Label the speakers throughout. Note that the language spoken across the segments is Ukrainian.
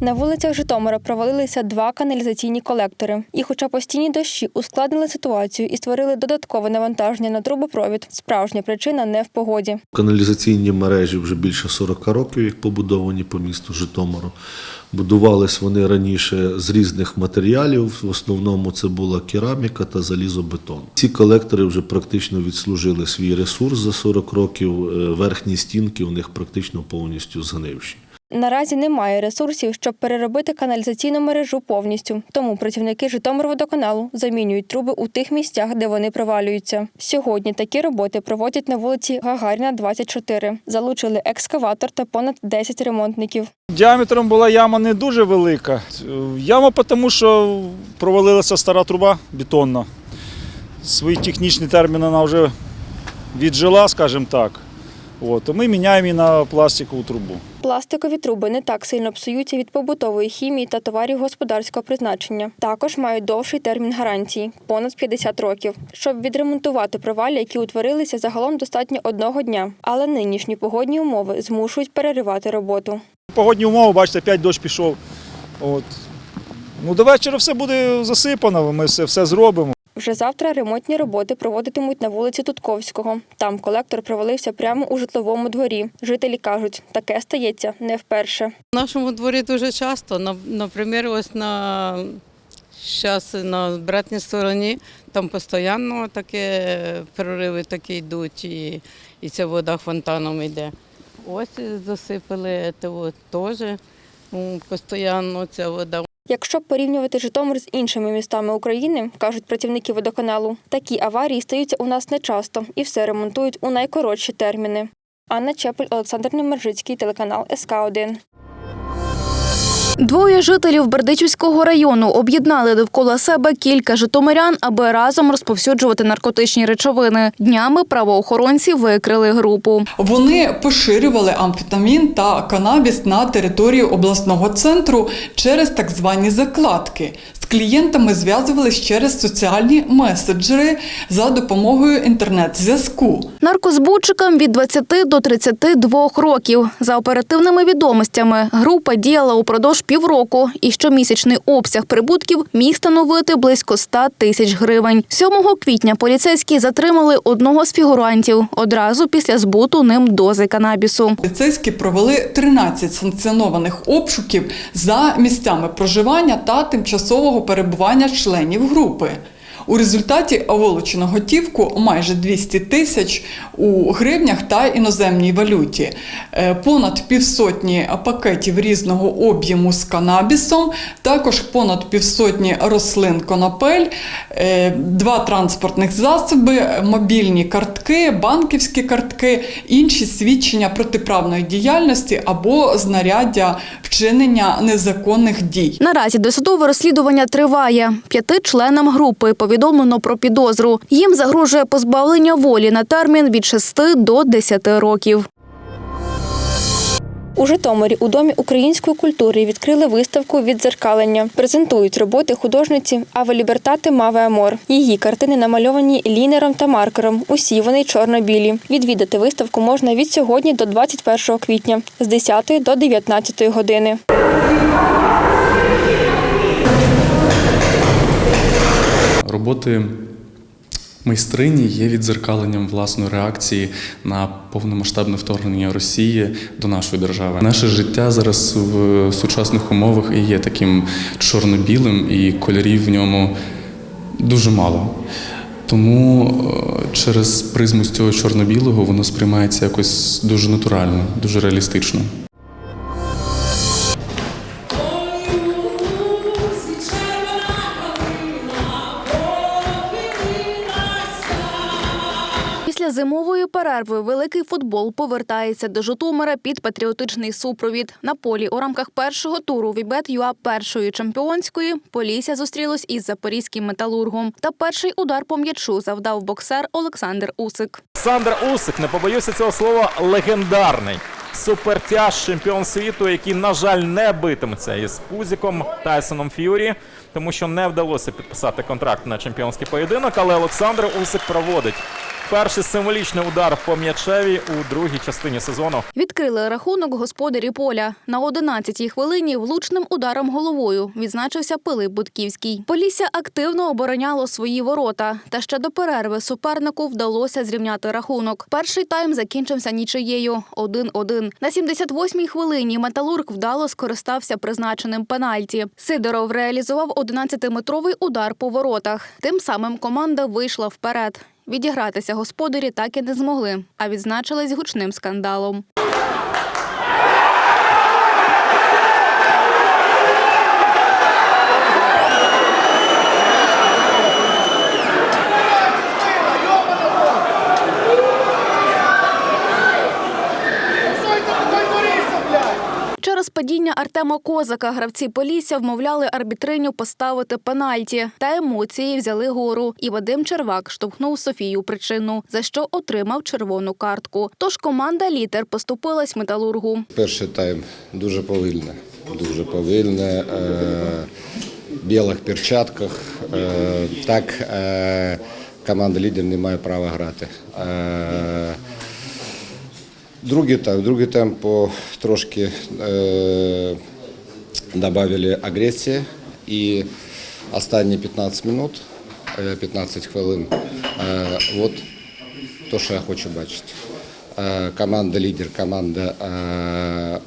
Speaker 1: На вулицях Житомира провалилися два каналізаційні колектори. І, хоча постійні дощі ускладнили ситуацію і створили додаткове навантаження на трубопровід, справжня причина не в погоді.
Speaker 2: Каналізаційні мережі вже більше 40 років, як побудовані по місту Житомиру. Будувались вони раніше з різних матеріалів. В основному це була кераміка та залізобетон. Ці колектори вже практично відслужили свій ресурс за 40 років. Е, Верхні стінки у них практично повністю згнивші.
Speaker 1: Наразі немає ресурсів, щоб переробити каналізаційну мережу повністю. Тому працівники Житомирводоканалу замінюють труби у тих місцях, де вони провалюються. Сьогодні такі роботи проводять на вулиці Гагаріна, 24. Залучили екскаватор та понад 10 ремонтників.
Speaker 3: Діаметром була яма не дуже велика. Яма тому, що провалилася стара труба бетонна. Свої технічні терміни вона вже віджила, скажімо так. От, і ми міняємо її на пластикову трубу.
Speaker 1: Пластикові труби не так сильно псуються від побутової хімії та товарів господарського призначення. Також мають довший термін гарантії понад 50 років. Щоб відремонтувати провалі, які утворилися, загалом достатньо одного дня. Але нинішні погодні умови змушують переривати роботу.
Speaker 3: Погодні умови, бачите, опять дощ пішов. От. Ну, до вечора все буде засипано, ми все, все зробимо.
Speaker 1: Вже завтра ремонтні роботи проводитимуть на вулиці Тутковського. Там колектор провалився прямо у житловому дворі. Жителі кажуть, таке стається не вперше.
Speaker 4: В нашому дворі дуже часто, наприклад, ось на зараз на братній стороні, там постійно таке прориви такі йдуть, і, і ця вода фонтаном йде. Ось засипали теж постійно ця вода.
Speaker 1: Якщо порівнювати Житомир з іншими містами України, кажуть працівники водоканалу, такі аварії стаються у нас нечасто і все ремонтують у найкоротші терміни. Анна Чепель, Олександр Немержицький, телеканал СК 1
Speaker 5: Двоє жителів Бердичівського району об'єднали довкола себе кілька житомирян, аби разом розповсюджувати наркотичні речовини. Днями правоохоронці викрили групу.
Speaker 6: Вони поширювали амфетамін та канабіс на території обласного центру через так звані закладки. Клієнтами зв'язувались через соціальні меседжери за допомогою інтернет-зв'язку.
Speaker 5: Наркозбутчикам від 20 до 32 років. За оперативними відомостями, група діяла упродовж півроку, і щомісячний обсяг прибутків міг становити близько 100 тисяч гривень. 7 квітня поліцейські затримали одного з фігурантів одразу після збуту ним дози канабісу.
Speaker 6: Поліцейські провели 13 санкціонованих обшуків за місцями проживання та тимчасового перебування членів групи. У результаті вилучено готівку майже 200 тисяч у гривнях та іноземній валюті, Е, понад півсотні пакетів різного об'єму з канабісом, також понад півсотні рослин конопель, е, два транспортних засоби, мобільні картки, банківські картки, інші свідчення протиправної діяльності або знаряддя вчинення незаконних дій.
Speaker 5: Наразі досудове розслідування триває. П'яти членам групи повідомлено про підозру. Їм загрожує позбавлення волі на термін від 6 до 10 років.
Speaker 1: У Житомирі у домі української культури відкрили виставку відзеркалення. Презентують роботи художниці Аве Лібертати Маве Амор. Її картини намальовані лінером та маркером. Усі вони чорно-білі. Відвідати виставку можна від сьогодні до 21 квітня з 10 до 19 години.
Speaker 7: Роботи майстрині є відзеркаленням власної реакції на повномасштабне вторгнення Росії до нашої держави. Наше життя зараз в сучасних умовах і є таким чорно-білим, і кольорів в ньому дуже мало. Тому е, через призму з цього чорно-білого воно сприймається якось дуже натурально, дуже реалістично.
Speaker 5: Перерви великий футбол повертається до Житомира під патріотичний супровід. На полі у рамках першого туру Вібет ЮА першої чемпіонської Полісся зустрілось із запорізьким металургом. Та перший удар по м'ячу завдав боксер Олександр Усик.
Speaker 8: Олександр Усик, не побоюся цього слова, легендарний. Супертяж чемпіон світу, який, на жаль, не битиметься із Пузіком Тайсоном Ф'юрі, тому що не вдалося підписати контракт на чемпіонський поєдинок. Але Олександр Усик проводить Перший символічний удар по м'ячеві у другій частині сезону.
Speaker 5: Відкрили рахунок господарі поля. На 11-й хвилині влучним ударом головою відзначився Пилип Будківський. Полісся активно обороняло свої ворота. Та ще до перерви супернику вдалося зрівняти рахунок. Перший тайм закінчився нічиєю 1-1. На 78-й хвилині металург вдало скористався призначеним пенальті. Сидоров реалізував 11-метровий удар по воротах. Тим самим команда вийшла вперед. Відігратися господарі так і не змогли, а відзначились гучним скандалом. Через падіння Артема Козака гравці Полісся вмовляли арбітриню поставити пенальті. Та емоції взяли гору. І Вадим Червак штовхнув Софію причину, за що отримав червону картку. Тож команда літер поступилась металургу.
Speaker 9: Перший тайм дуже повільне, дуже повільне. Е, білих перчатках. Е, так е, команда лідер не має права грати. Е, другий тайм, другий тайм по трошки е, додали агресії і останні 15 минут, е, 15 хвилин. Е, от то, що я хочу бачити. Э, Команда лидер, команда, э,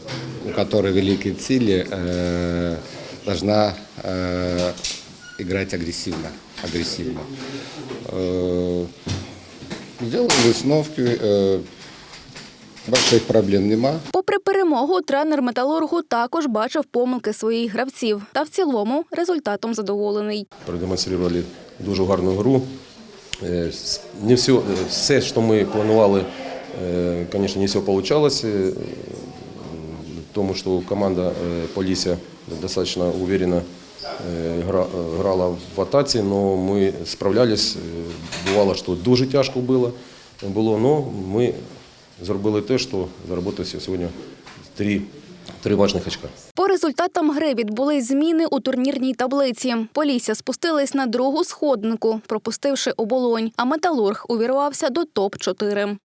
Speaker 9: у которой великие цели, э, должна э, играть агрессивно. агрессивно. Э, Сделали высновки, э, больших проблем нема.
Speaker 5: Попри перемогу, тренер металургу також бачив помилки своїх гравців. Та в цілому результатом задоволений.
Speaker 10: продемонстрували дуже гарну гру. Е, Не все, все, що ми планували, е, звісно, не все вийшло, тому що команда е, Полісся достатньо е, е, грала в атаці, але ми справлялись. Е, Бувало, що дуже тяжко було, було але ми зробили те, що заробити сьогодні три, три важних очка.
Speaker 5: По результатам гри відбулись зміни у турнірній таблиці. Полісся спустились на другу сходнику, пропустивши оболонь, а металург увірвався до топ-4.